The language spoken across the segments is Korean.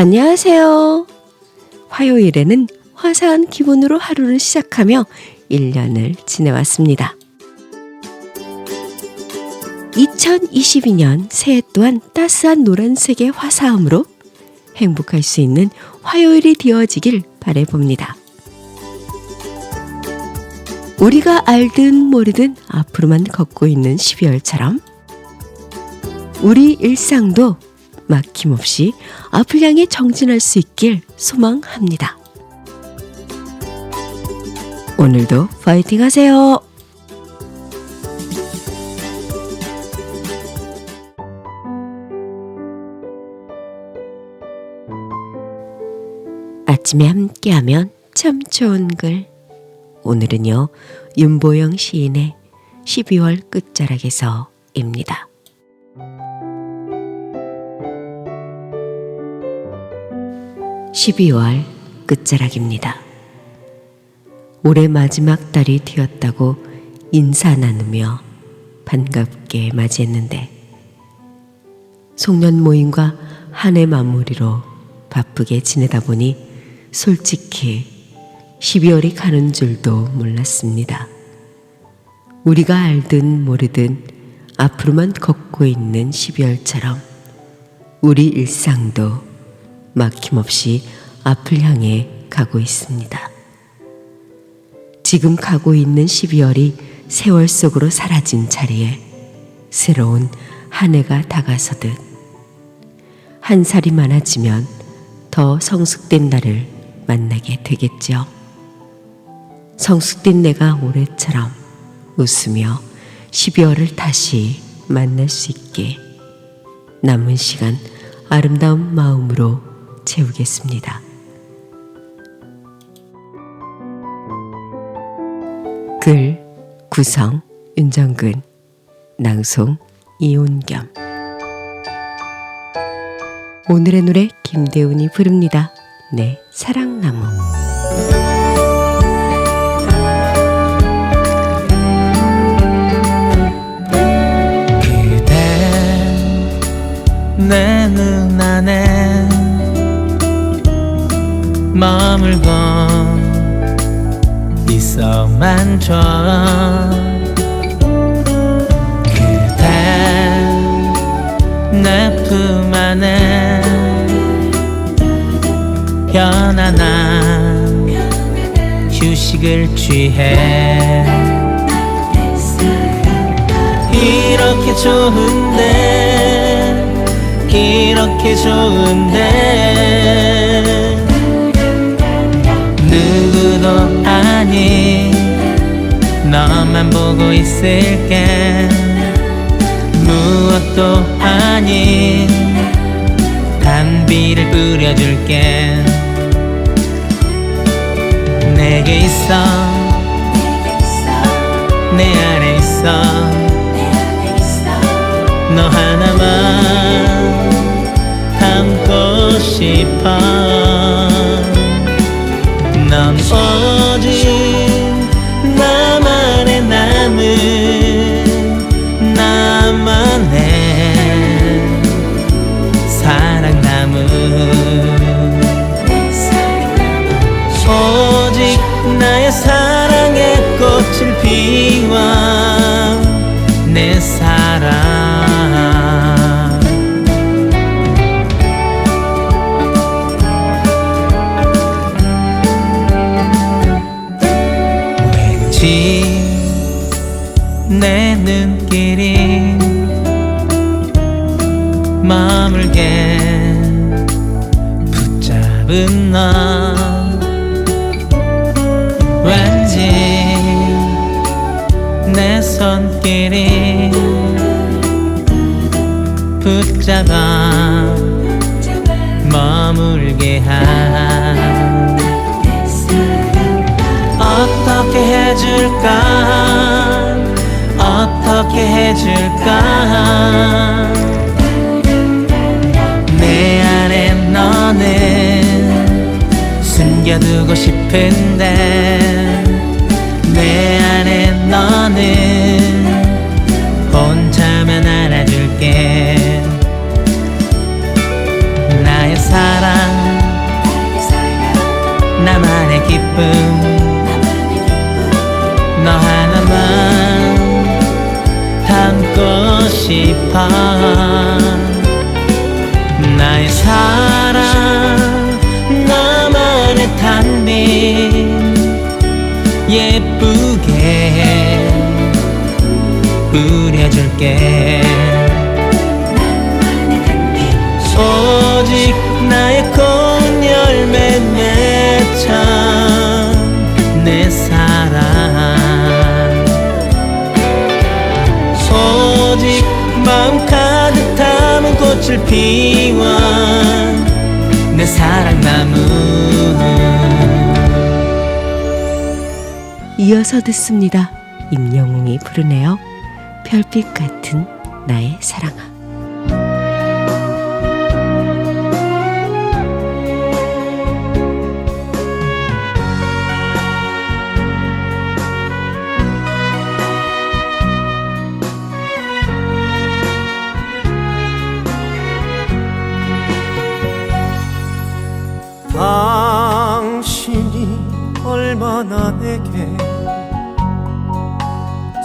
안녕하세요. 화요일에는 화사한 기분으로 하루를 시작하며 1년을 지내왔습니다. 2022년 새해 또한 따스한 노란색의 화사함으로 행복할 수 있는 화요일이 되어지길 바래봅니다. 우리가 알든 모르든 앞으로만 걷고 있는 12월처럼 우리 일상도 막힘없이 앞을 향해 정진할 수 있길 소망합니다. 오늘도 파이팅 하세요. 아침에 함께하면 참 좋은 글. 오늘은요, 윤보영 시인의 12월 끝자락에서입니다. 12월 끝자락입니다. 올해 마지막 달이 되었다고 인사 나누며 반갑게 맞이했는데 송년 모임과 한 해 마무리로 바쁘게 지내다 보니 솔직히 12월이 가는 줄도 몰랐습니다. 우리가 알든 모르든 앞으로만 걷고 있는 12월처럼 우리 일상도 막힘없이 앞을 향해 가고 있습니다. 지금 가고 있는 12월이 세월 속으로 사라진 자리에 새로운 한 해가 다가서듯 한 살이 많아지면 더 성숙된 나를 만나게 되겠죠. 성숙된 내가 올해처럼 웃으며 12월을 다시 만날 수 있게 남은 시간 아름다운 마음으로 채우겠습니다. 글 구성 윤정근 낭송 이온겸 오늘의 노래 김대훈이 부릅니다. 내 사랑나무 머물고 있어만 줘. 그대 내품 안에 편안한 휴식을 취해. 이렇게 좋은데 이렇게 좋은데 너만 보고 있을게. 무엇도 아닌 단비를 뿌려줄게. 내게 있어. 내 안에 있어. 너 하나만 담고 싶어. 넌 나만의 사랑나무. 오직 나의 사랑의 꽃을 피워 내 사랑 머물게 붙잡은 너. 왠지 내 손길이 붙잡아 머물게 한. 어떻게 해줄까? 어떻게 해줄까 숨겨두고 싶은데 내 안에 너는 혼자만 알아줄게. 나의 사랑 나만의 기쁨 너 하나만 담고 싶어 단비 예쁘게 뿌려줄게. 오직 나의 꽃열매 맺혀 내 사랑. 오직 마음 가득 담은 꽃을 피워 내 사랑나무 이어서 듣습니다. 임영웅이 부르네요. 별빛 같은 나의 사랑아.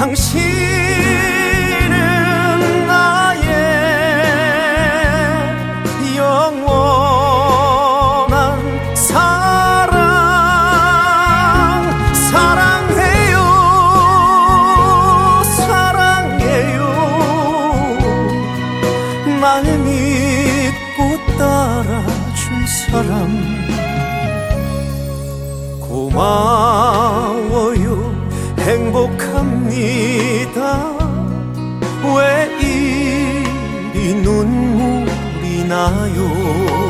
당신 눈물이 나요